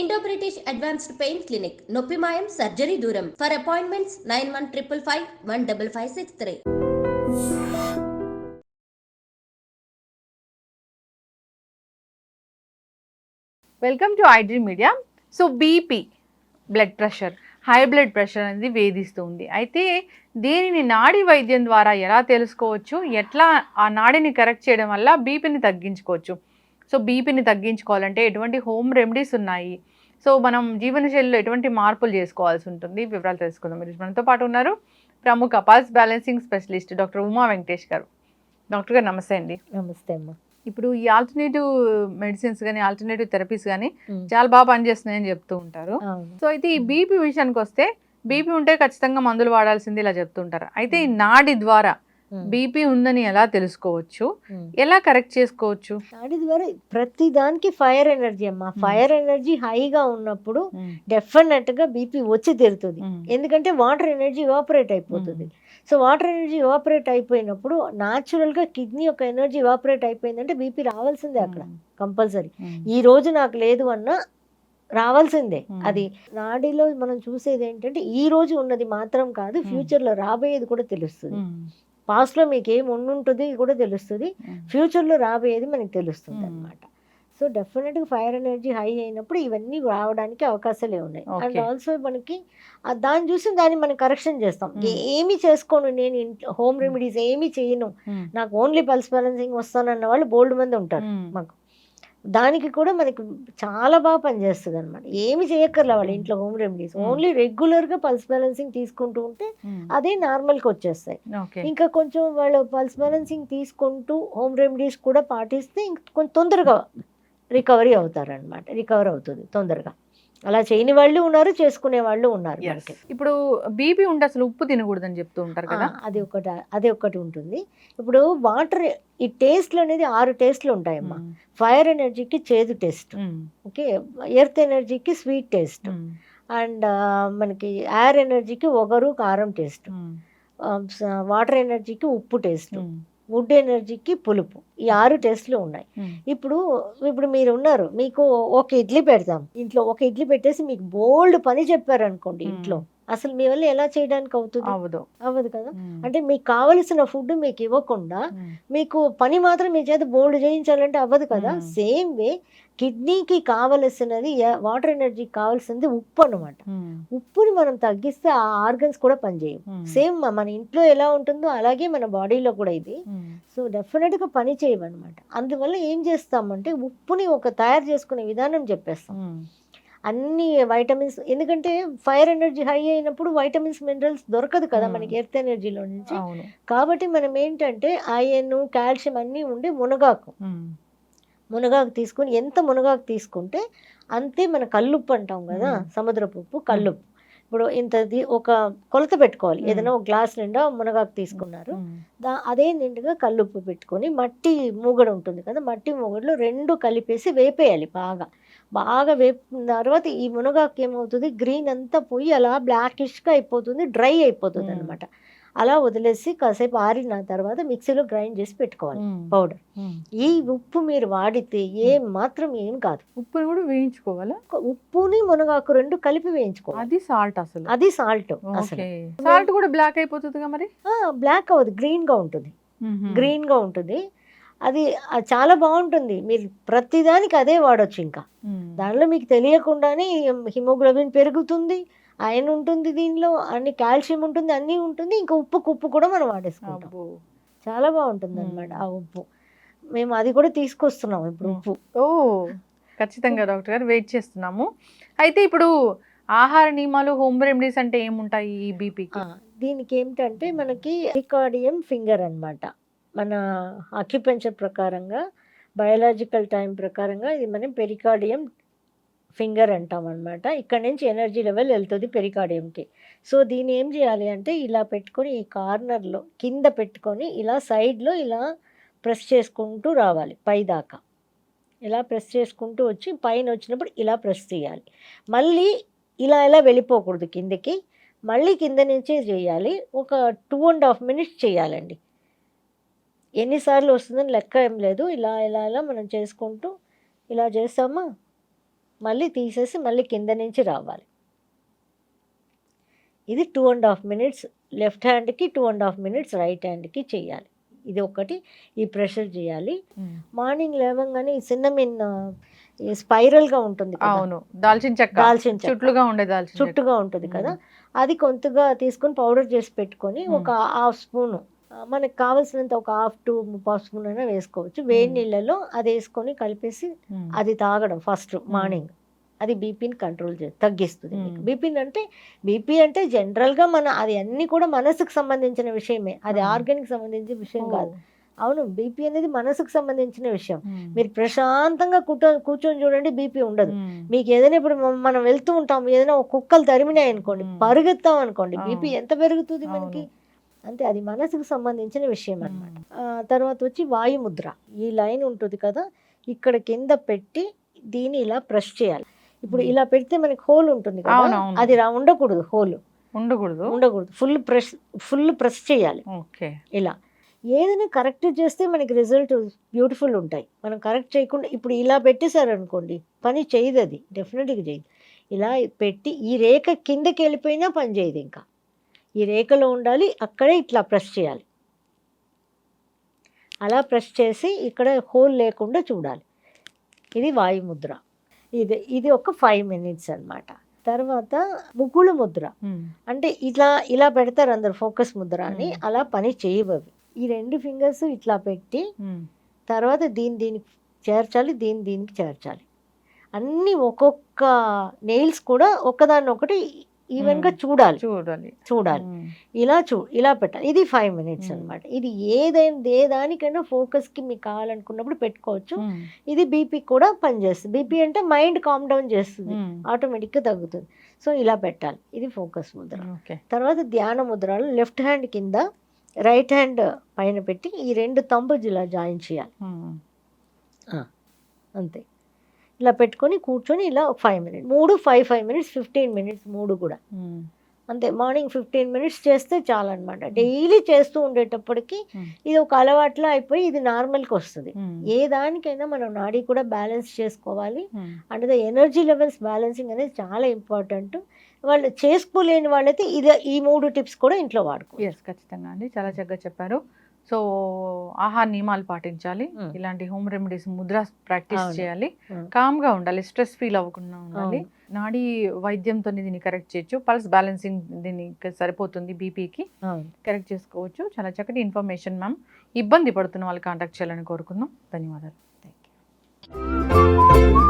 Indo British advanced pain clinic నొప్పి మాయం surgery దూరం for appointments nine one triple five one double five six three welcome to iDream media so BP blood pressure high blood pressure అనేది వేధిస్తుంది. అయితే దీనిని నాడి వైద్యం ద్వారా ఎలా తెలుసుకోవచ్చు? ఎట్లా ఆ నాడిని కరెక్ట్ చేయడం వల్ల బీపీని తగ్గించుకోవచ్చు? సో బీపీని తగ్గించుకోవాలంటే ఎటువంటి హోమ్ రెమెడీస్ ఉన్నాయి. సో మనం జీవనశైలిలో ఎటువంటి మార్పులు చేసుకోవాల్సి ఉంటుంది? వివరాలు తెలుసుకుందాం. మీరు మనతో పాటు ఉన్నారు ప్రముఖ pulse balancing specialist doctor Uma Venkatesh గారు. డాక్టర్ గారు నమస్తే అండి. నమస్తే అమ్మా. ఇప్పుడు ఈ ఆల్టర్నేటివ్ మెడిసిన్స్ కానీ ఆల్టర్నేటివ్ థెరపీస్ కానీ. చాలా బాగా పనిచేస్తున్నాయని చెప్తూ ఉంటారు. సో అయితే ఈ బీపీ విషయానికి వస్తే బీపీ ఉంటే ఖచ్చితంగా మందులు వాడాల్సింది ఇలా చెప్తుంటారు అయితే ఈ నాడి ద్వారా. బీపీ ఉందని ఎలా తెలుసుకోవచ్చు? ఉమ్. ఎలా కరెక్ట్ చేసుకోవచ్చు? నాడి ద్వారా ప్రతి దానికి ఫైర్ ఎనర్జీ అమ్మా. ఫైర్ ఎనర్జీ హైగా ఉన్నప్పుడు డెఫినెట్గా బీపీ వచ్చి తీరుతుంది ఎందుకంటే వాటర్ ఎనర్జీ ఇవాపరేట్ అయిపోతుంది. సో వాటర్ ఎనర్జీ ఇవాపరేట్ అయిపోయినప్పుడు గా కిడ్నీ యొక్క ఎనర్జీ ఇవాపరేట్ అయిపోయిందంటే బీపీ రావాల్సిందే అక్కడ కంపల్సరీ ఈ రోజు నాకు లేదు అన్నా రావాల్సిందే. అది నాడిలో మనం చూసేది ఏంటంటే ఈ రోజు ఉన్నది మాత్రం కాదు ఉమ్. ఫ్యూచర్లో రాబోయేది కూడా తెలుస్తుంది. ఉమ్, పాస్ట్లో మీకు ఏం ఉండుంటుంది కూడా తెలుస్తుంది. ఫ్యూచర్లో రాబోయేది మనకి తెలుస్తుంది. అనమాట సో డెఫినెట్గా ఫైర్ ఎనర్జీ హై అయినప్పుడు ఇవన్నీ రావడానికి అవకాశాలే ఉన్నాయి. అండ్. ఆల్సో మనకి దాన్ని చూసి దాన్ని మనం కరెక్షన్ చేస్తాం. ఏమి చేసుకోను నేను ఇంట్లో హోమ్ రెమెడీస్ ఏమి చేయను. నాకు ఓన్లీ పల్స్ బ్యాలెన్సింగ్ వస్తానన్న వాళ్ళు బోల్డ్ మంది ఉంటారు మాకు. దానికి కూడా మనకి చాలా బాగా పనిచేస్తుంది అనమాట ఏమి చేయక్కర్లే వాళ్ళ. ఇంట్లో హోమ్ రెమెడీస్. ఓన్లీ రెగ్యులర్గా పల్స్ బ్యాలెన్సింగ్ తీసుకుంటూ ఉంటే అదే నార్మల్కి వచ్చేస్తాయి. ఇంకా కొంచెం వాళ్ళు పల్స్ బ్యాలెన్సింగ్ తీసుకుంటూ హోమ్ రెమెడీస్ కూడా పాటిస్తే ఇంక కొంచెం తొందరగా రికవరీ అవుతారనమాట రికవర్ అవుతుంది తొందరగా. అలా చేయని వాళ్ళు ఉన్నారు చేసుకునే వాళ్ళు ఉన్నారు ఇప్పుడు బీపీ ఉంటే అసలు ఉప్పు తినకూడదని చెప్తూ ఉంటారు కదా? అది ఒకటి అది ఒకటి ఉంటుంది. ఇప్పుడు వాటర్ ఈ టేస్ట్లు అనేది ఆరు టేస్ట్లు ఉంటాయమ్మా. ఫైర్ ఎనర్జీకి చేదు టేస్ట్ ఓకే? ఎర్త్ ఎనర్జీకి స్వీట్ టేస్ట్ అండ్ మనకి ఎయిర్ ఎనర్జీకి ఒగరు కారం టేస్ట్ వాటర్ ఎనర్జీకి ఉప్పు టేస్ట్. వుడ్ ఎనర్జీకి పులుపు. ఈ ఆరు టేస్ట్లు ఉన్నాయి. ఉమ్, ఇప్పుడు ఇప్పుడు మీరు ఉన్నారు. మీకు ఒక ఇడ్లీ పెడతాం. ఇంట్లో ఒక ఇడ్లీ పెట్టేసి మీకు బోల్డ్ పని చెప్పారు అనుకోండి మ్మ్. ఇంట్లో. అసలు మీ వల్ల ఎలా చేయడానికి అవుతుంది? అవ్వదు. అవ్వదు కదా? అంటే మీకు కావలసిన ఫుడ్ మీకు ఇవ్వకుండా మీకు పని మాత్రం మీ చేత బోల్డ్ చేయించాలంటే అవ్వదు కదా. సేమ్ వే కిడ్నీకి కావలసినది వాటర్ ఎనర్జీకి కావాల్సింది ఉప్పు అనమాట ఉప్పుని మనం తగ్గిస్తే ఆ ఆర్గన్స్ కూడా పనిచేయవు. సేమ్ మన ఇంట్లో ఎలా ఉంటుందో అలాగే మన బాడీలో కూడా ఇది. సో డెఫినెట్గా పని చేయవన్నమాట. అందువల్ల ఏం చేస్తామంటే ఉప్పుని ఒక తయారు చేసుకునే విధానం చెప్పేస్తాం. అన్ని వైటమిన్స్ ఎందుకంటే ఫైర్ ఎనర్జీ హై అయినప్పుడు వైటమిన్స్ మినరల్స్ దొరకదు కదా. మనకి ఎర్త్ ఎనర్జీలో నుంచి. కాబట్టి మనం ఏంటంటే ఐరన్ కాల్షియం అన్నీ ఉండి మునగాకు మునగాకు తీసుకుని ఎంత మునగాకు తీసుకుంటే అంతే మన కల్లుప్పు అంటాం కదా. సముద్రపు ఉప్పు కల్లుప్పు ఇప్పుడు ఇంతది ఒక కొలత పెట్టుకోవాలి. ఏదైనా ఒక గ్లాస్ నిండా మునగాకు తీసుకున్నారు. దా అదే నిండుగా కల్లుప్పు పెట్టుకొని మట్టి మూగడ ఉంటుంది కదా మట్టి మూగడలో రెండు కలిపేసి వేపేయాలి బాగా. బాగా వేపిన తర్వాత ఈ మునగాకు ఏమవుతుంది? గ్రీన్ అంతా పోయి అలా బ్లాకిష్గా అయిపోతుంది డ్రై అయిపోతుంది. అనమాట అలా వదిలేసి కాసేపు ఆరిన తర్వాత మిక్సీలో గ్రైండ్ చేసి పెట్టుకోవాలి పౌడర్. ఈ ఉప్పు మీరు వాడితే ఏం మాత్రం ఏం కాదు. ఉప్పుని కూడా వేయించుకోవాలా? ఉప్పుని మునగాకు రెండు కలిపి వేయించుకోవాలి. అది సాల్ట్ అసలు. అది సాల్ట్ అసలు. సాల్ట్ కూడా బ్లాక్ అయిపోతుందిగా మరి? బ్లాక్ అవ్వదు గ్రీన్గా ఉంటుంది. గ్రీన్గా ఉంటుంది. అది చాలా బాగుంటుంది. మీరు ప్రతిదానికి అదే వాడొచ్చు ఇంకా. దానిలో మీకు తెలియకుండానే హిమోగ్లోబిన్ పెరుగుతుంది ఐరన్ ఉంటుంది దీనిలో అన్ని కాల్షియం ఉంటుంది అన్నీ ఉంటుంది ఇంకా ఉప్పు కుప్పు కూడా మనం వాడేసుకుంటాం. చాలా బాగుంటుంది అనమాట. ఆ ఉప్పు. మేము అది కూడా తీసుకొస్తున్నాం ఇప్పుడు. ఉప్పు. ఓ ఖచ్చితంగా డాక్టర్ గారు వెయిట్ చేస్తున్నాము. అయితే ఇప్పుడు ఆహార నియమాలు హోమ్ రెమెడీస్ అంటే ఏముంటాయి ఈ బీపీకి? దీనికి ఏమిటంటే మనకి రికార్డియం ఫింగర్ అన్నమాట. మన అక్యుపెంచర్ ప్రకారంగా బయాలజికల్ టైం ప్రకారంగా ఇది మనం పెరికార్డియం ఫింగర్ అంటాం అనమాట ఇక్కడ నుంచి ఎనర్జీ లెవెల్ వెళ్తుంది పెరికార్డియంకి సో దీన్ని ఏం చేయాలి అంటే ఇలా పెట్టుకొని ఈ కార్నర్లో కింద పెట్టుకొని ఇలా సైడ్లో ఇలా ప్రెస్ చేసుకుంటూ రావాలి పై దాకా. ఇలా ప్రెస్ చేసుకుంటూ వచ్చి పైన వచ్చినప్పుడు ఇలా ప్రెస్ చేయాలి. మళ్ళీ ఇలా ఇలా వెళ్ళిపోకూడదు కిందకి. మళ్ళీ కింద నుంచే చేయాలి. ఒక టూ అండ్ హాఫ్ మినిట్స్ చేయాలండి. ఎన్నిసార్లు వస్తుందని లెక్క ఏం లేదు. ఇలా ఇలా ఇలా మనం చేసుకుంటూ ఇలా చేస్తామా? మళ్ళీ తీసేసి మళ్ళీ కింద నుంచి రావాలి. ఇది two and half minutes left హ్యాండ్కి two and half minutes right హ్యాండ్కి చేయాలి. ఇది ఒకటి ఈ ప్రెషర్ చేయాలి. మార్నింగ్ లేవగానే ఈ సిన్నమిన్ స్పైరల్గా ఉంటుంది అవును. దాల్చిన చెక్క. దాల్చిన. చుట్లుగా ఉండే దాల్చిన చుట్టుగా ఉంటుంది కదా? అది కొంతగా తీసుకొని పౌడర్ చేసి పెట్టుకొని. ఒక హాఫ్ స్పూన్ మనకు కావాల్సినంత ఒక హాఫ్ టు ముప్పావు స్పూన్ అయినా వేసుకోవచ్చు వేడి. నీళ్ళలో అది వేసుకొని కలిపేసి. అది తాగడం ఫస్ట్ మార్నింగ్ అది బీపీని కంట్రోల్ చే తగ్గిస్తుంది. బీపీని అంటే బీపీ అంటే జనరల్గా మన అది అన్ని కూడా మనసుకు సంబంధించిన విషయమే అది. ఆర్గానిక్ సంబంధించిన విషయం. కాదు అవును బీపీ అనేది మనసుకు సంబంధించిన విషయం. మీరు ప్రశాంతంగా కూర్చొని చూడండి బీపీ ఉండదు. మీకు ఏదైనా ఇప్పుడు మనం వెళ్తూ ఉంటాం ఏదైనా ఒక కుక్కలు తరిమినాయి అనుకోండి. పరుగెత్తాం అనుకోండి. బీపీ ఎంత పెరుగుతుంది మనకి అంతే అది మనసుకు సంబంధించిన విషయం ఉమ్. అన్నమాట తర్వాత వచ్చి వాయుముద్ర. ఈ లైన్ ఉంటుంది కదా ఇక్కడ కింద పెట్టి దీన్ని ఇలా ప్రెస్ చేయాలి. ఇప్పుడు. ఇలా పెడితే మనకి హోల్ ఉంటుంది కదా. అది రా ఉండకూడదు హోల్. ఉండకూడదు? ఉండకూడదు. ఫుల్ ప్రెస్ ఫుల్ ప్రెస్ చేయాలి. ఓకే. ఇలా. ఏదైనా కరెక్ట్ చేస్తే మనకి రిజల్ట్ బ్యూటిఫుల్ ఉంటాయి. మనం కరెక్ట్ చేయకుండా ఇప్పుడు ఇలా పెట్టేశారు అనుకోండి పని చేయదు అది. డెఫినెట్గా చేయదు. ఇలా పెట్టి ఈ రేఖ కిందకి వెళ్ళిపోయినా పని చేయదు ఇంకా. ఈ రేఖలో ఉండాలి అక్కడే ఇట్లా ప్రెస్ చేయాలి. అలా ప్రెస్ చేసి ఇక్కడ హోల్ లేకుండా చూడాలి. ఇది వాయుముద్ర. ఇది ఇది ఒక ఫైవ్ మినిట్స్ అన్నమాట. తర్వాత ముగ్గులు ముద్ర. అంటే ఇట్లా ఇలా పెడతారు అందరు ఫోకస్ ముద్ర అని. అలా పని చేయవవి. ఈ రెండు ఫింగర్స్ ఇట్లా పెట్టి. తర్వాత దీని దీనికి చేర్చాలి దీని దీనికి చేర్చాలి. అన్నీ ఒక్కొక్క నెయిల్స్ కూడా ఒకదాన్ని ఒకటి ఈవెన్గా. చూడాలి. చూడాలి. చూడాలి. ఇలా చూ ఇలా పెట్టాలి. ఇది ఫైవ్ మినిట్స్ మ్మ్. అన్నమాట. ఇది ఏదైనా ఏ దానికైనా ఫోకస్కి మీకు కావాలనుకున్నప్పుడు పెట్టుకోవచ్చు. ఇది బీపీ కూడా పనిచేస్తుంది. బీపీ అంటే మైండ్ కామ్ డౌన్ చేస్తుంది. ఆటోమేటిక్గా తగ్గుతుంది. సో ఇలా పెట్టాలి. ఇది ఫోకస్ ముద్ర. తర్వాత ధ్యాన ముద్రలు లెఫ్ట్ హ్యాండ్ కింద రైట్ హ్యాండ్ పైన పెట్టి ఈ రెండు తంబుజ్ ఇలా జాయిన్ చేయాలి. అంతే. ఇలా పెట్టుకొని కూర్చొని ఇలా ఒక ఫైవ్ మినిట్స్ మూడు five five minutes fifteen minutes మూడు కూడా. అంతే మార్నింగ్ ఫిఫ్టీన్ మినిట్స్ చేస్తే చాలన్నమాట. డైలీ చేస్తూ ఉండేటప్పటికి. ఇది ఒక అలవాట్లో అయిపోయి ఇది నార్మల్కి వస్తుంది. ఏ దానికైనా మనం నాడీ కూడా బ్యాలెన్స్ చేసుకోవాలి. అంటే ద ఎనర్జీ లెవెల్స్ బ్యాలెన్సింగ్ అనేది చాలా ఇంపార్టెంట్ వాళ్ళు చేసుకోలేని వాళ్ళైతే ఇది ఈ మూడు టిప్స్ కూడా ఇంట్లో ఎస్ ఖచ్చితంగా అండి. చాలా చక్కగా చెప్పారు. సో ఆహార నియమాలు పాటించాలి. ఇలాంటి హోమ్ రెమెడీస్ ముద్ర ప్రాక్టీస్. చేయాలి. కామ్గా ఉండాలి. స్ట్రెస్ ఫీల్ అవ్వకుండా ఉండాలి. నాడీ వైద్యంతో దీన్ని కరెక్ట్ చేయొచ్చు. పల్స్ బ్యాలెన్సింగ్ దీనికి సరిపోతుంది బీపీకి. కరెక్ట్ చేసుకోవచ్చు. చాలా చక్కటి ఇన్ఫర్మేషన్ మ్యామ్. ఇబ్బంది పడుతున్న వాళ్ళు కాంటాక్ట్ చేయాలని కోరుకుందాం. ధన్యవాదాలు. Thank you